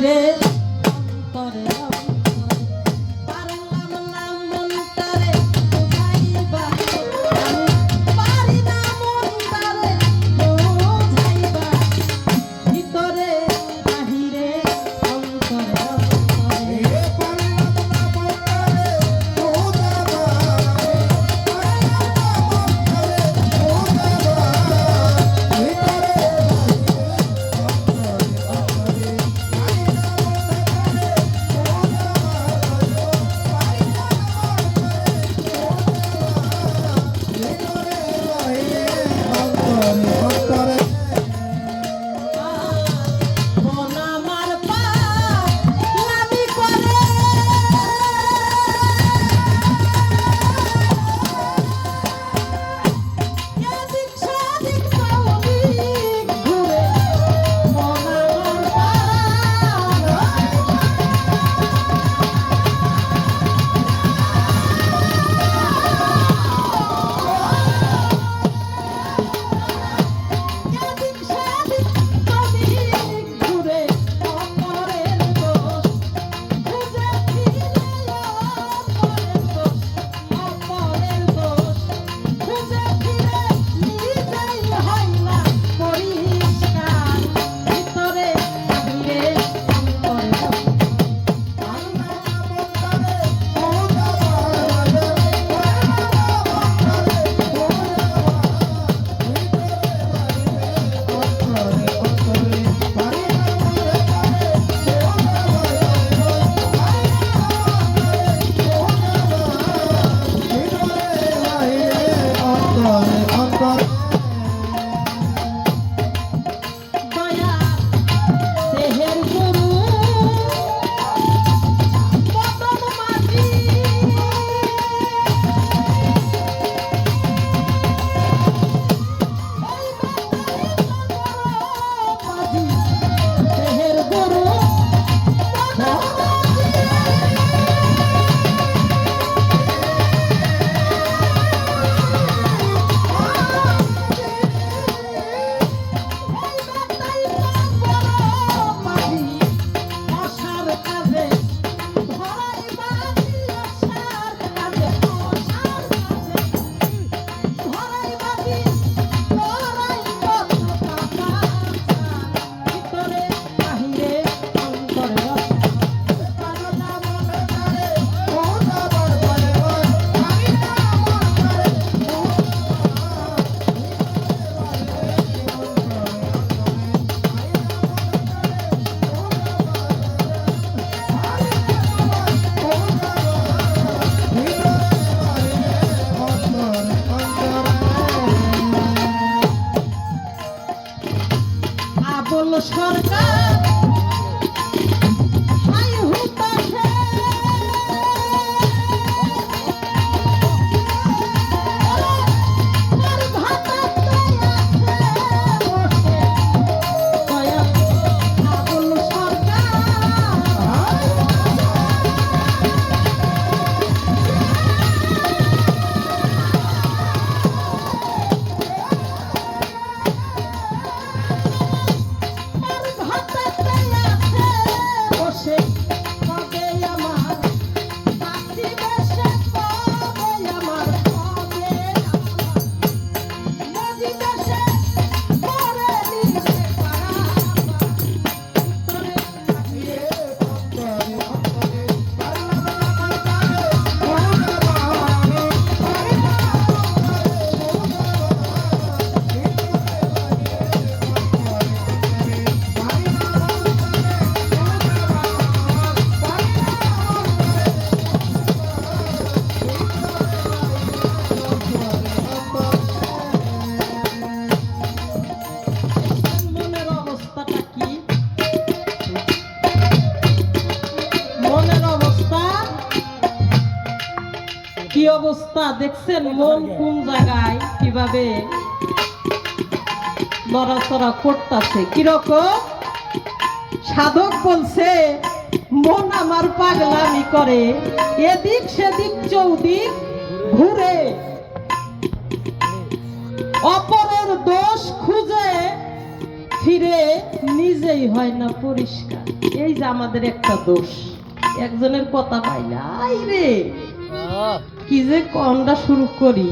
needed. কি অবস্থা? দেখছেন মন কোন জায়গায়? কীভাবে? নড়াচড়া করতেছে। কীরকম? সাধক বলছে মন আমার পাগলামি করে। এদিক সেদিক চৌদিক ঘুরে। অপরের দোষ খুঁজে ফিরে নিজেই হয় না পরিষ্কার। এই যে আমাদের একটা দোষ। একজনের কথা পাইলাই রে কি যে কমটা শুরু করি।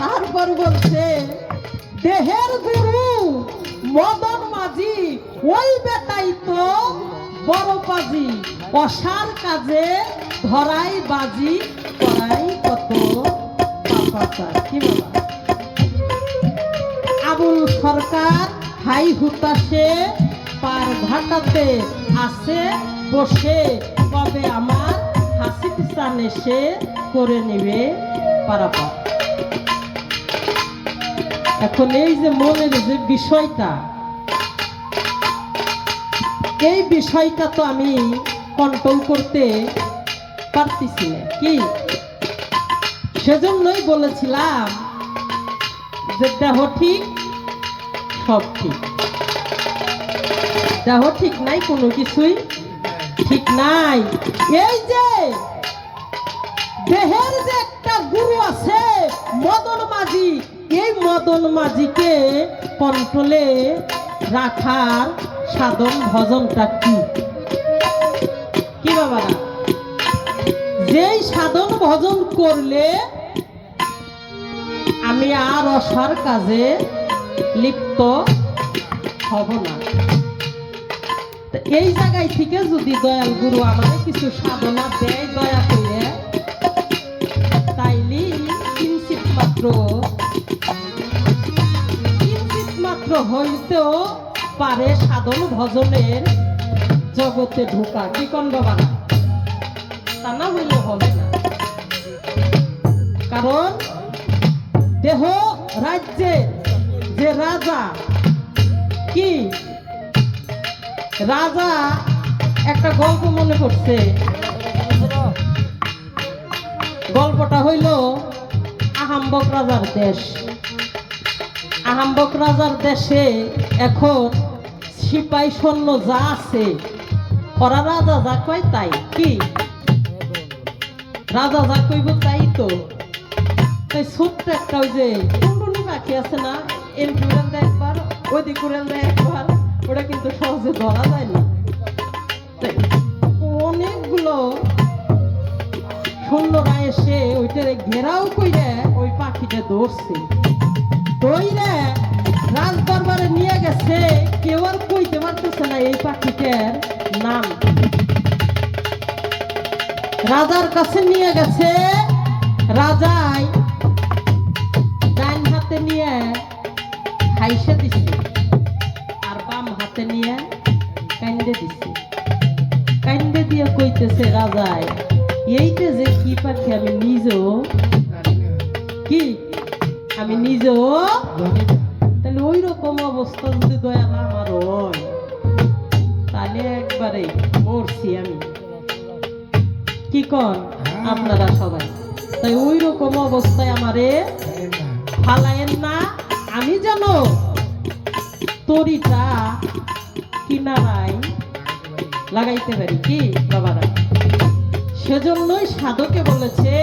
তারপর বলছে, দেহের গুরু মদন মাঝি, ওই বেটাই তো বড় পাজি। অসার কাজে ধরাই বাজি করাই কত কি বাবা আবুল সরকার হাই হুতাশে পার ঘাটাতে আসে বসে কবে আমার হাসি পিসান এসে করে নেবে পারাপার। এখন এই যে মনের যে বিষয়টা, এই বিষয়টা তো আমি কন্ট্রোল করতে পারতেছি না। কি? সেজন্যই বলেছিলাম যে দেহ ঠিক, সব ঠিক। দেহ ঠিক নাই, কোনো কিছুই ঠিক নাই। এই যে দেহের যে একটা গুরু আছে, মদন মাঝি, এই মদন মাঝিকে কন্ট্রোলে রাখার সাধন ভজনটা কি? কি বাবারা যেই সাধন ভজন করলে আমি আর অসার কাজে লিপ্ত হব না। এই জায়গায় থেকে যদি দয়াল গুরু আমাদের কিছু সাধনা দেয় দয়া করে, তাইলে কিঞ্চিত মাত্র কিঞ্চিত মাত্র হইতেও পারে সাধন ভজনের জগতে ঢোকা। কি কন্ড বানা তা না হইলে হবে না। কারণ দেহ রাজ্যের যে রাজা, কি রাজা একটা গল্প মনে করছে গল্পটা হইল আহাম্বক রাজার দেশ। আহাম্বক রাজার দেশে এখন সিপাই সৈন্য যা আছে ওরা রাজা যা কয় তাই, কি? রাজা যা কইব তাই তো। ছোট্ট একটা ওই যে টুনটুনি পাখি আছে না এমপি উড়ান একবার ওইদিক উড়ান দেয় একবার। ওটা কিন্তু সহজে ধরা যায় না। অনেকগুলো সৈন্যরা এসে ওইটারে ঘেরাও ওই পাখিটা ধরছে। রাজ দরবারে নিয়ে গেছে, কেউ আর কইতে পারতেছে না এই পাখিটার নাম। রাজার কাছে নিয়ে গেছে, রাজাই ডাইন হাতে নিয়ে হাইসে দিছে। নিয়ে কান্দে দিছে। কান্দে দিয়ে কইতেছে রাজায় এইটা যে কি পাখি আমি নিজেও কি? আমি নিজেও তাহলে ওই রকম অবস্থা যদি দয়াল আমার হয় তাহলে একবারে মরছি আমি। কি কন আপনারা সবাই? তাই ওই রকম অবস্থায় আমারে ফালায়েন না আমি যেন তরিটা কিনারায় লাগাইতে পারি কি বাবারা? সেজন্যই সাধকে বলেছে